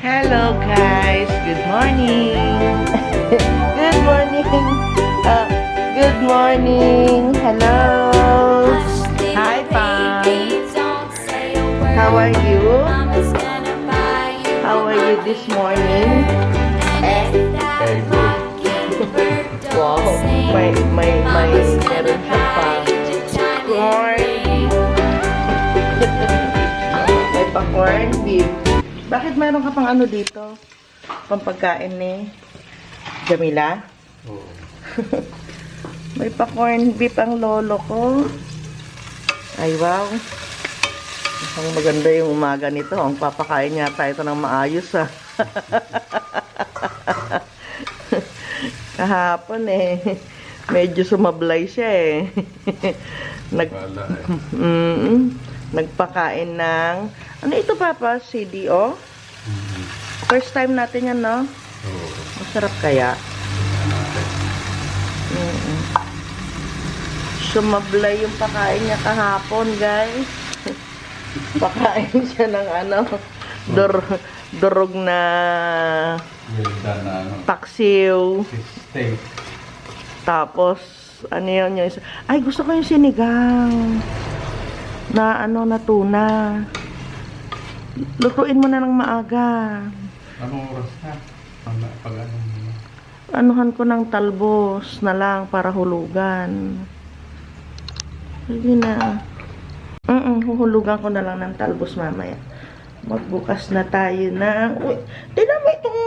Hello guys, good morning. good morning. Uh, good morning. Hello. Hi, Pam. How are you? How are you this morning? Very good. Wow, may may may meron siya pa. Corn. may pa corn beef. Bakit meron ka pang ano dito? Pampagkain ni Jamila? Oo. May pa corn beef ang lolo ko. Ay, wow. Ang maganda yung umaga nito. Ang papakain yata ito ng maayos, ah. Kahapon, eh. Medyo sumablay siya, eh. Nag, Wala eh. mm, nagpakain ng... Ano ito, Papa? CDO? First time natin yan, no? Oo. Masarap kaya? Mm-mm. Sumablay yung pakain niya kahapon, guys. pakain siya ng ano, dur durog na ano. paksiw. Tapos, ano yun yung isa? Ay, gusto ko yung sinigang. Na ano, na tuna. Lutuin mo na ng maaga. Anong oras na? Pag, pag ano mo? anuhan ko ng talbos na lang para hulugan. Sige na. Mm huhulugan ko na lang ng talbos mamaya. Magbukas na tayo ng... Uy, tinan mo itong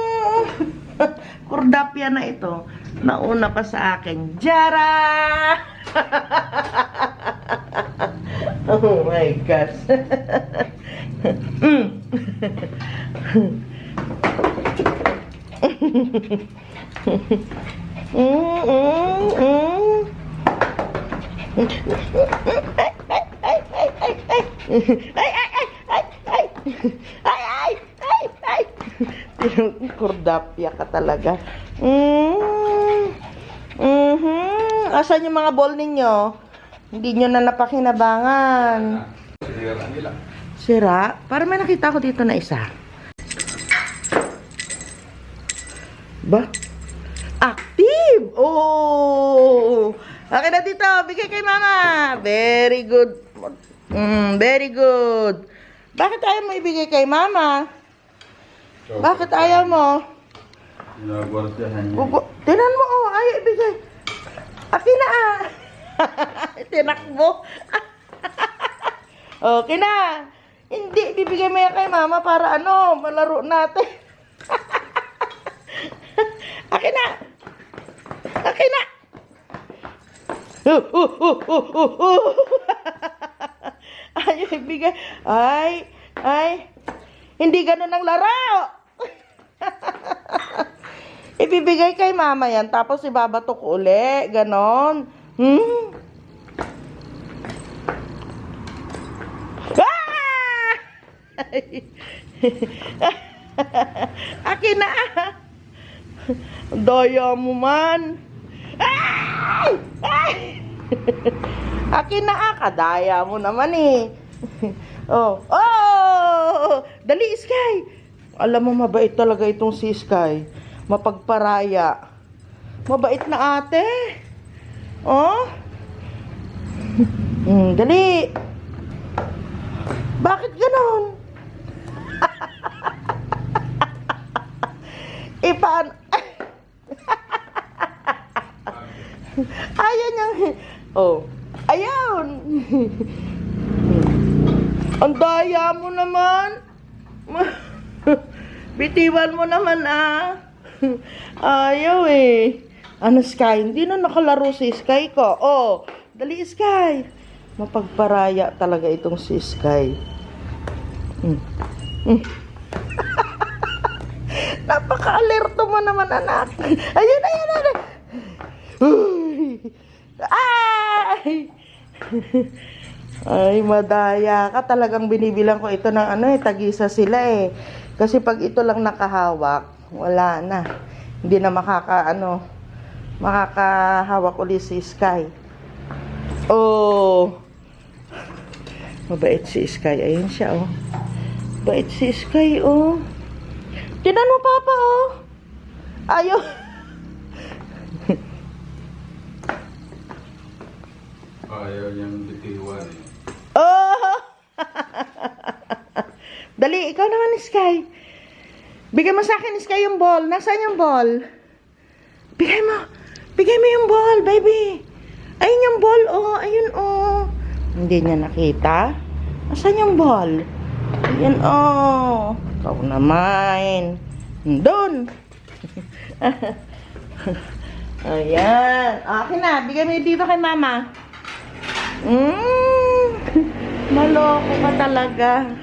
kurdapya na ito. Nauna pa sa akin. Jara! oh my gosh. mm. Mm, mm, mm. Ay, ay, ay, ay, ay, ay. Ay, ay, ay, ay, ay. Ay, ay, ay, ay. Kurdapya ka talaga. Mm. Mhm. Asan yung mga ball ninyo? Hindi nyo na napakinabangan. Sira? Para may nakita ko dito na isa. Ba? Active! Oh! Okay na dito. Bigay kay mama. Very good. Mm, very good. Bakit ayaw mo ibigay kay mama? Bakit ayaw mo? Gugu- Tinan mo, oh. Ayaw ibigay. Akin na, ah. Tinakbo. okay na. Hindi, bibigay mo yan kay mama para ano, malaro natin. Akin na. Akin na. Uh, uh, uh, uh, uh, uh. Ayaw ibigay. Ay, ay. Hindi ganun ang laro. Ibibigay kay mama yan, tapos ibabatok uli. Ganon. Hmm? Ah! Akin na. Daya mo man. Akin na ah, kadaya mo naman eh. oh, oh! Dali, Sky! Alam mo, mabait talaga itong si Sky. Mapagparaya. Mabait na ate. Oh? Hmm, dali. Bakit ganon? eh, paano? Ayaw niyang... Oh. Ayun. Ang daya mo naman. Bitiwan mo naman ah. Ayaw eh. Ano Sky? Hindi na nakalaro si Sky ko. Oh, dali Sky. Mapagparaya talaga itong si Sky. Mm. Napaka-alerto mo naman anak. Ayun, ayun, ayun. Ay! Ay, madaya ka. Talagang binibilang ko ito ng ano eh, tagisa sila eh. Kasi pag ito lang nakahawak, wala na. Hindi na makaka, ano, makakahawak ulit si Sky. Oh! Mabait si Sky. Ayun siya, oh. Bait si Sky, oh. Tinan mo, Papa, oh. Ayaw. Ayaw niyang bitiwan eh. Oh! Dali, ikaw naman, Sky. Bigay mo sa akin, Sky, yung ball. Nasaan yung ball? Bigay mo. Bigay mo yung ball, baby. Ayun yung ball, oh. Ayun, oh. Hindi niya nakita. Nasaan yung ball? Ayun, oh. Ikaw naman. Doon. Ayan. Okay na. Bigay mo dito kay mama. Mm, maloko ka talaga.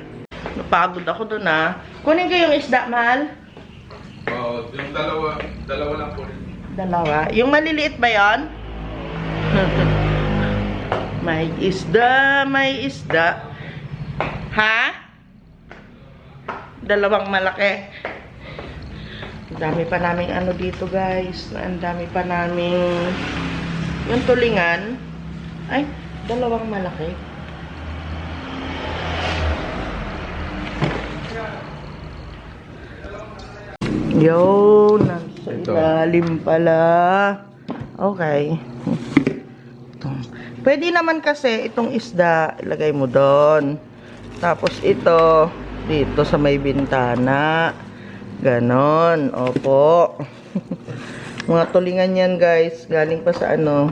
Napagod ako dun ah. Kunin ko yung isda, mahal. Oo, yung dalawa, dalawa lang po. Dalawa. Yung maliliit ba yon? may isda, may isda. Ha? Dalawang malaki. Ang dami pa naming ano dito guys. Ang dami pa naming yung tulingan. Ay, dalawang malaki. Yun, nasa Ito. ilalim pala. Okay. Pwede naman kasi itong isda, ilagay mo doon. Tapos ito, dito sa may bintana. Ganon. Opo. Mga tulingan yan guys. Galing pa sa ano,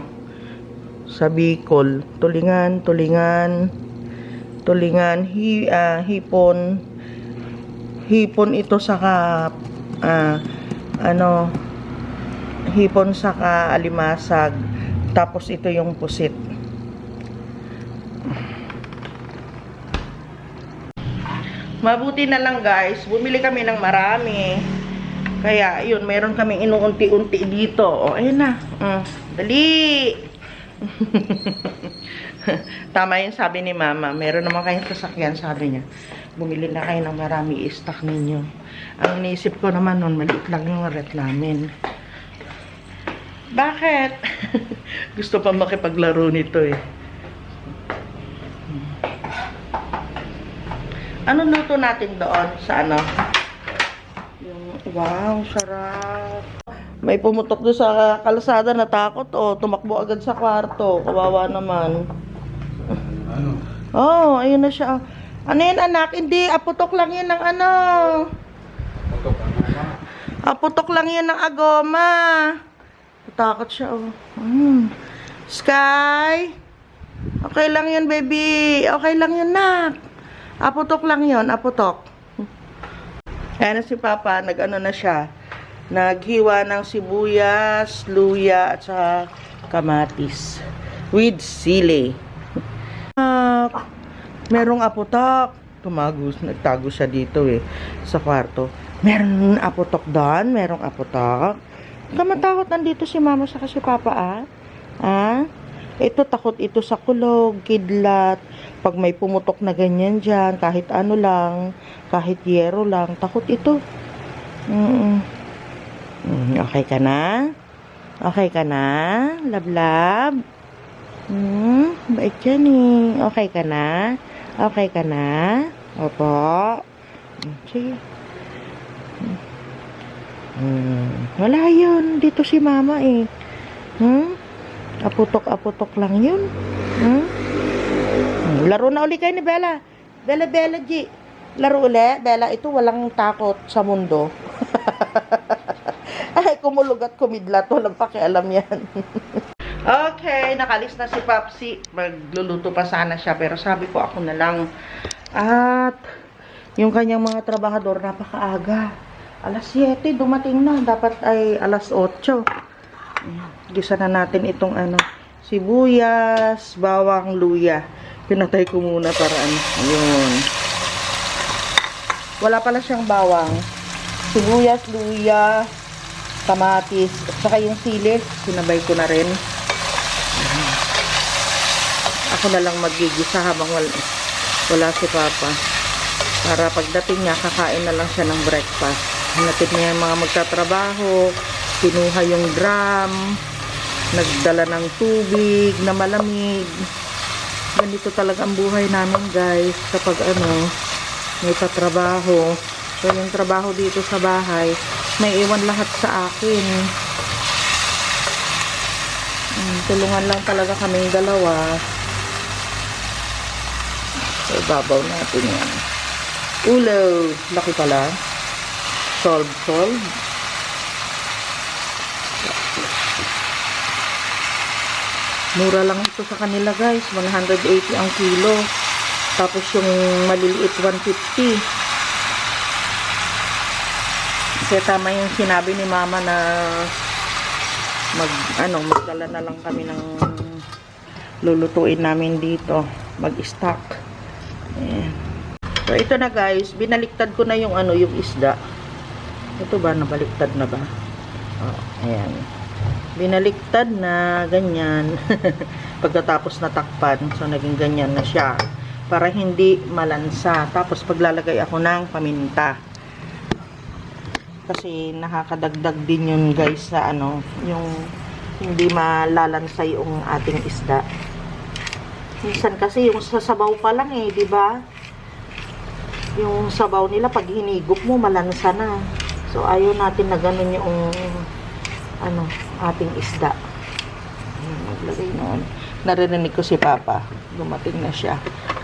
sa Bicol. Tulingan, tulingan. Tulingan, hi, ah, hipon. Hipon ito saka ah, ano hipon saka alimasag. Tapos ito yung pusit. Mabuti na lang guys, bumili kami ng marami. Kaya yun, meron kaming inuunti-unti dito. O, ayun na. Mm, dali! Tama yung sabi ni mama. Meron naman kayong sasakyan, sabi niya. Bumili na kayo ng marami, i-stock ninyo. Ang iniisip ko naman nun, maliit lang yung ret namin. Bakit? Gusto pa makipaglaro nito eh. Ano luto natin doon sa ano? Yung, wow, sarap. May pumutok doon sa kalsada, natakot oh. Tumakbo agad sa kwarto. Kawawa naman. Ano? Oh, ayun na siya. Ano yan anak? Hindi, aputok lang yan ng ano. Aputok lang yan ng agoma. Natakot siya oh. Mm. Sky? Okay lang yun, baby. Okay lang yun, nak. Aputok lang yun, aputok. Ayan na si Papa, nag-ano na siya. Naghiwa ng sibuyas, luya, at saka kamatis. With sili. Ah, merong aputok. Tumagos, nagtago siya dito eh, sa kwarto. Meron aputok doon, merong aputok. Kamatakot nandito si mama sa si papa ah. Ah? Ito takot ito sa kulog, kidlat. Pag may pumutok na ganyan dyan, kahit ano lang, kahit yero lang, takot ito. Mm mm, Okay ka na? Okay ka na? Lablab? Hmm, bait yan eh. Okay ka na? Okay ka na? Opo. Hmm, Sige. Hmm, wala yun. Dito si mama eh. Hmm? Aputok-aputok lang yun. Hmm? Hmm, Laro na uli kayo ni Bella. Bella, Bella, G. Laro uli. Bella, ito walang takot sa mundo. Ay, kumulog at kumidlat. Walang pakialam yan. okay, nakalis na si Papsi. Magluluto pa sana siya. Pero sabi ko ako na lang. At yung kanyang mga trabahador, napakaaga. Alas 7, dumating na. Dapat ay alas 8. Gisa na natin itong ano, sibuyas, bawang, luya. Pinatay ko muna para ano. Ayun. Wala pala siyang bawang. Sibuyas, luya, kamatis, at saka yung sili, sinabay ko na rin. Ako na lang magigisa habang wala, wala si Papa. Para pagdating niya, kakain na lang siya ng breakfast. Hanapit niya yung mga magtatrabaho, kinuha yung drum, nagdala ng tubig na malamig. Ganito talaga ang buhay namin guys kapag ano, may patrabaho. So, yung trabaho dito sa bahay, may iwan lahat sa akin. Mm, tulungan lang talaga kaming dalawa. So, babaw natin yan. Ulo! Laki pala. Solve, solve. Mura lang ito sa kanila guys. 180 ang kilo. Tapos yung maliliit 150. Kaya tama yung sinabi ni mama na mag ano magdala na lang kami ng lulutuin namin dito. Mag-stock. So ito na guys, binaliktad ko na yung ano yung isda. Ito ba nabaliktad na ba? Oh, ayan. Binaliktad na ganyan. Pagkatapos natakpan, so naging ganyan na siya para hindi malansa. Tapos paglalagay ako ng paminta. Kasi nakakadagdag din yun guys sa ano, yung hindi malalansa yung ating isda. Minsan kasi yung sa sabaw pa lang eh, di ba? Yung sabaw nila pag hinigop mo malansa na. So ayaw natin na ganun yung ano, ating isda. Maglagay noon. Naririnig ko si Papa. Dumating na siya.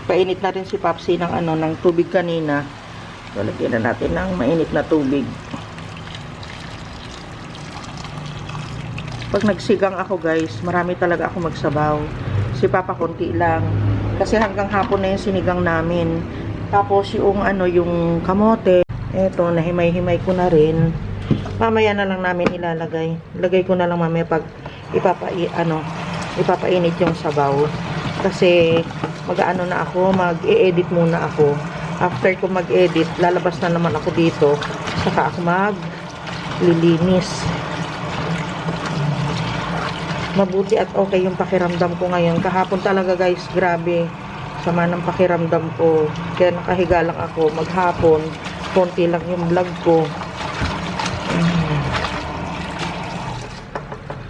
Painit na rin si Papsi ng ano, ng tubig kanina. So, na natin ng mainit na tubig. Pag nagsigang ako guys, marami talaga ako magsabaw. Si Papa konti lang. Kasi hanggang hapon na yung sinigang namin. Tapos yung ano, yung kamote. Eto, nahimay-himay ko na rin. Mamaya na lang namin ilalagay. Lagay ko na lang mamaya pag ipapa, ano, ipapainit yung sabaw. Kasi mag-ano na ako, mag-e-edit muna ako. After ko mag-edit, lalabas na naman ako dito. Saka ako mag-lilinis. Mabuti at okay yung pakiramdam ko ngayon. Kahapon talaga guys, grabe. Sama ng pakiramdam ko. Kaya nakahiga lang ako maghapon. Konti lang yung vlog ko. Mm.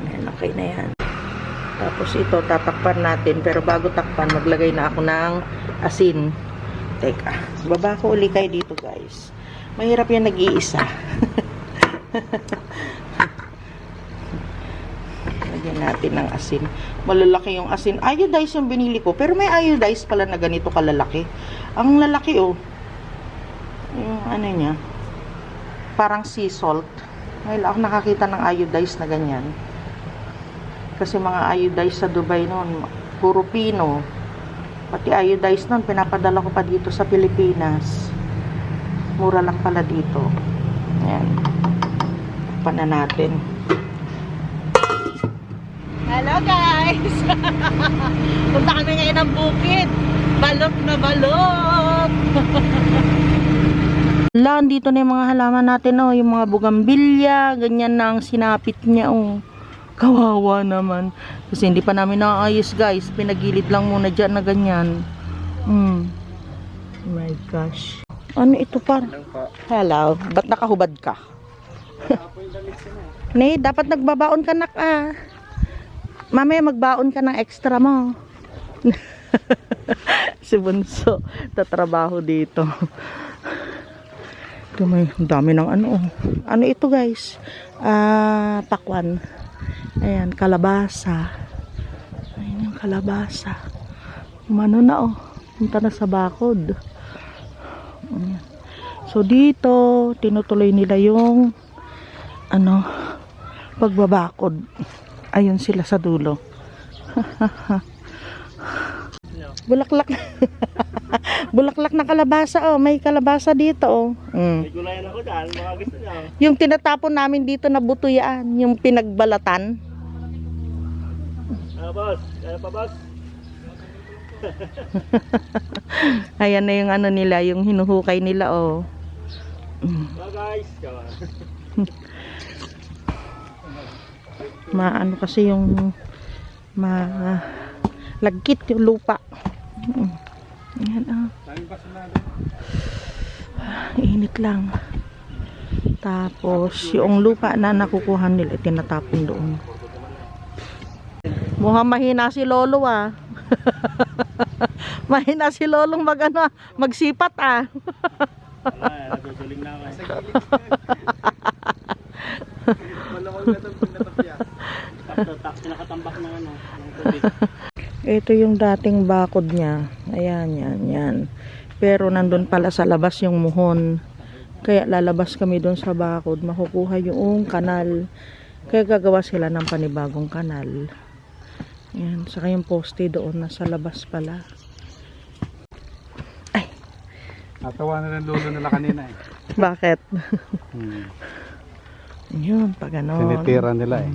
Ayan, okay na yan. Tapos ito, tatakpan natin. Pero bago takpan, maglagay na ako ng asin. Teka, baba ko uli kayo dito guys. Mahirap yan nag-iisa. Lagyan natin ng asin. Malalaki yung asin. Iodized yung binili ko. Pero may iodized pala na ganito kalalaki. Ang lalaki oh. Yung ano niya. Parang sea salt. Ngayon ako nakakita ng iodized na ganyan. Kasi mga iodized sa Dubai noon, puro pino. Pati iodized noon, pinapadala ko pa dito sa Pilipinas. Mura lang pala dito. Ayan. Takpan na natin. Hello guys! Punta kami ngayon ng bukid. Balot na balot! Wala, dito na yung mga halaman natin, oh. Yung mga bugambilya, ganyan na ang sinapit niya, oh. Kawawa naman. Kasi hindi pa namin naayos, guys. Pinagilid lang muna dyan na ganyan. Mm. Oh my gosh. Ano ito par? Hello. Ba't nakahubad ka? Nay, dapat nagbabaon ka nak ah. Mamaya magbaon ka ng extra mo. si Bunso, tatrabaho dito. Ito may dami ng ano. oh. Ano ito guys? Ah, pakwan. Ayan, kalabasa. Ayan yung kalabasa. Umano na oh. Punta na sa bakod. Ayan. So dito, tinutuloy nila yung ano, pagbabakod. Ayun sila sa dulo. Bulaklak. Bulaklak na kalabasa oh. May kalabasa dito oh. Mm. May gulayan ako dyan, mga gusto niya. Yung tinatapon namin dito na buto yan, yung pinagbalatan. Ah, boss. Kaya pa, boss? Ayan na yung ano nila, yung hinuhukay nila oh. Mga guys. Maano kasi yung ma lagkit yung lupa. Mm. Ayan ah. Init lang. Tapos yung lupa na nakukuha nila tinatapon doon. Mukhang mahina si Lolo ah. mahina si Lolong mag ano, ah, magsipat ah. Nagsusulit ilalim na ako. Sa Malawag na itong pinatapya. Pinakatambak ng ano, ng tubig. Ito yung dating bakod niya. Ayan, yan, yan. Pero nandun pala sa labas yung muhon. Kaya lalabas kami doon sa bakod. Makukuha yung kanal. Kaya gagawa sila ng panibagong kanal. Yan. Saka yung poste doon nasa labas pala. Natawa na rin lolo nila kanina eh. Bakit? Hmm. Yun, pag ganon. Tinitira nila eh.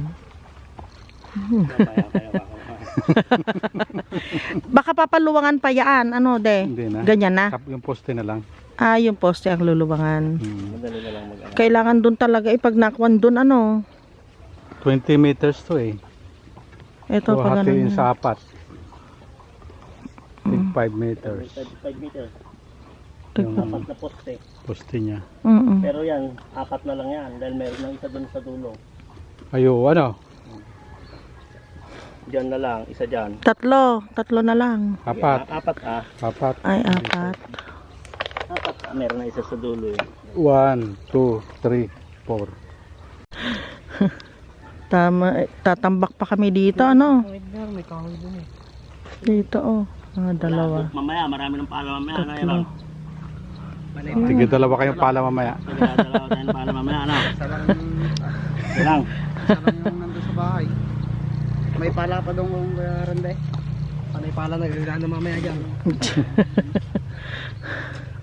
Kaya. Baka papaluwangan pa yan. Ano, de? Hindi na. Ganyan na. Tap yung poste na lang. Ah, yung poste ang luluwangan. Hmm. Madali na lang mag ano. Kailangan doon talaga ipag nakwan doon ano. 20 meters to eh. Ito So, pag hatiin ganun. sa apat. Tig Mm. 5 meters. 5 meters. Yung Apat na poste. poste niya. Mm-mm. Pero yan, apat na lang yan. Dahil meron lang isa dun sa dulo. Ayo, ano? Diyan na lang, isa dyan. Tatlo. Tatlo na lang. Apat. Ah, apat ah. Apat. Ay, apat. Apat ah. Meron na isa sa dulo eh. 1, 2, 3, 4. Tama, eh, tatambak pa kami dito, ano? May kahoy dun eh. Dito, oh. Mga dalawa. Mamaya, marami ng pala mamaya. Ano Tatlo. yan? Tige dalawa kayong pala mamaya. Sige, dalawa tayo ng pala mamaya. Ano? Salang, Yan lang. salang yung nandun sa bahay. May pala pa doon kung rande. Panay pala nagagana mamaya dyan.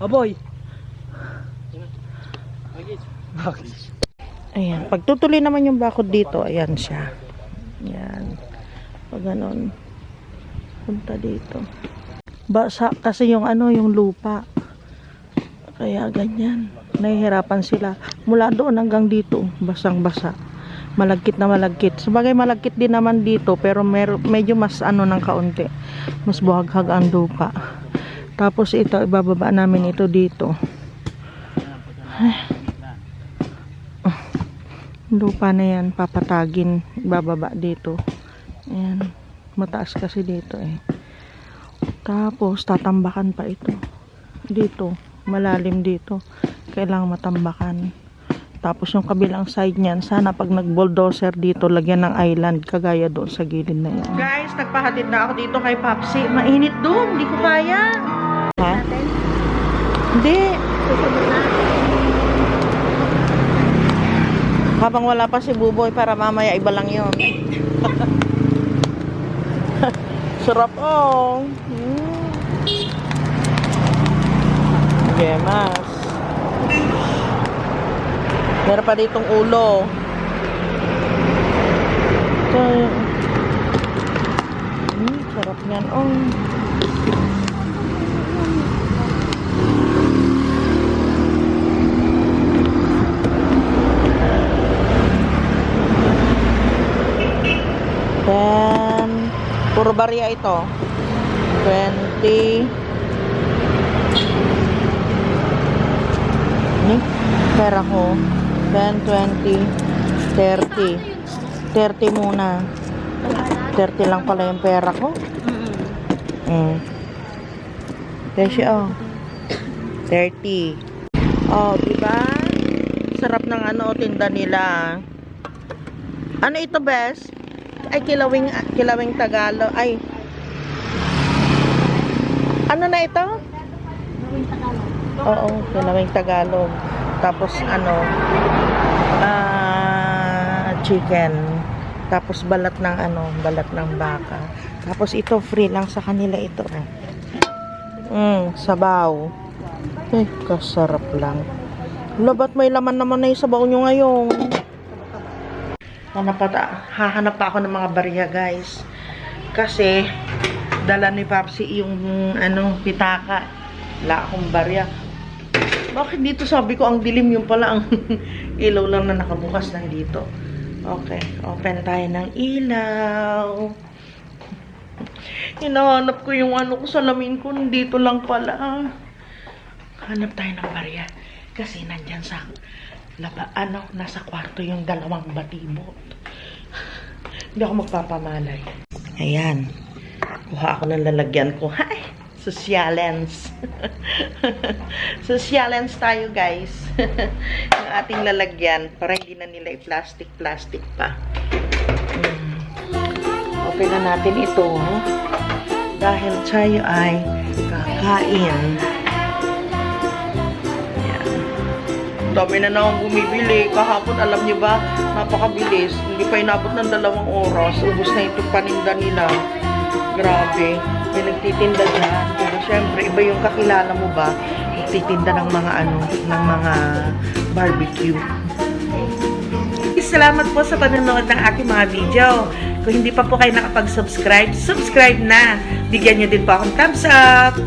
Aboy! Ayan. Pagtutuloy naman yung bakod dito, ayan siya. Ayan. Pag ganon. Punta dito. Basa kasi yung ano, yung lupa. Kaya ganyan. Nahihirapan sila. Mula doon hanggang dito, basang-basa. Malagkit na malagkit. Sabagay malagkit din naman dito, pero mer medyo mas ano ng kaunti. Mas buhaghag ang lupa. Tapos ito, ibababa namin ito dito. lupa na yan papatagin bababa dito ayan mataas kasi dito eh tapos tatambakan pa ito dito malalim dito kailangan matambakan tapos yung kabilang side niyan sana pag nag bulldozer dito lagyan ng island kagaya doon sa gilid na yan guys nagpahatid na ako dito kay Papsi mainit doon hindi ko kaya ha? hindi Habang wala pa si Buboy para mamaya iba lang yun. Sarap oh. Mm. Gemas. Meron pa ditong ulo. Ito. Mm, sarap niyan oh. Then, puro barya ito. 20. Ni, pera ko. 10, 20, 30. 30 muna. 30 lang pala yung pera ko. Mm. Kasi, oh. 30. Oh, di ba? Sarap ng ano, tinda nila. Ano ito, best? Ay, kilawing, kilawing Tagalog. Ay. Ano na ito? Oo, kilawing Tagalog. Tapos, ano, ah, chicken. Tapos, balat ng, ano, balat ng baka. Tapos, ito, free lang sa kanila ito. Mm, sabaw. Eh, kasarap lang. Labat may laman naman na yung sabaw nyo ngayon. Hanap pa, hahanap pa ako ng mga barya, guys. Kasi, dala ni Papsi yung, ano, pitaka. Wala akong barya. Bakit dito sabi ko ang dilim yung pala ang ilaw lang na nakabukas nandito. Okay, open tayo ng ilaw. Hinahanap ko yung ano ko salamin ko, dito lang pala. Hanap tayo ng barya. Kasi nandyan sa laba, ano, nasa kwarto yung dalawang batibot. Hindi ako magpapamalay. Ayan. Kuha ako ng lalagyan ko. Hay! Socialens. Socialens tayo guys. Yung ating lalagyan para hindi na nila i-plastic-plastic pa. Mm. Open na natin ito. Dahil tayo ay kakain. Yan. Dami na naman bumibili. Kahapon, alam niyo ba, napakabilis. Hindi pa inabot ng dalawang oras. Ubus na ito paninda nila. Grabe. May nagtitinda dyan. Pero syempre, iba yung kakilala mo ba? Nagtitinda ng mga ano, ng mga barbecue. Salamat po sa panonood ng aking mga video. Kung hindi pa po kayo nakapag-subscribe, subscribe na. Bigyan niyo din po akong thumbs up.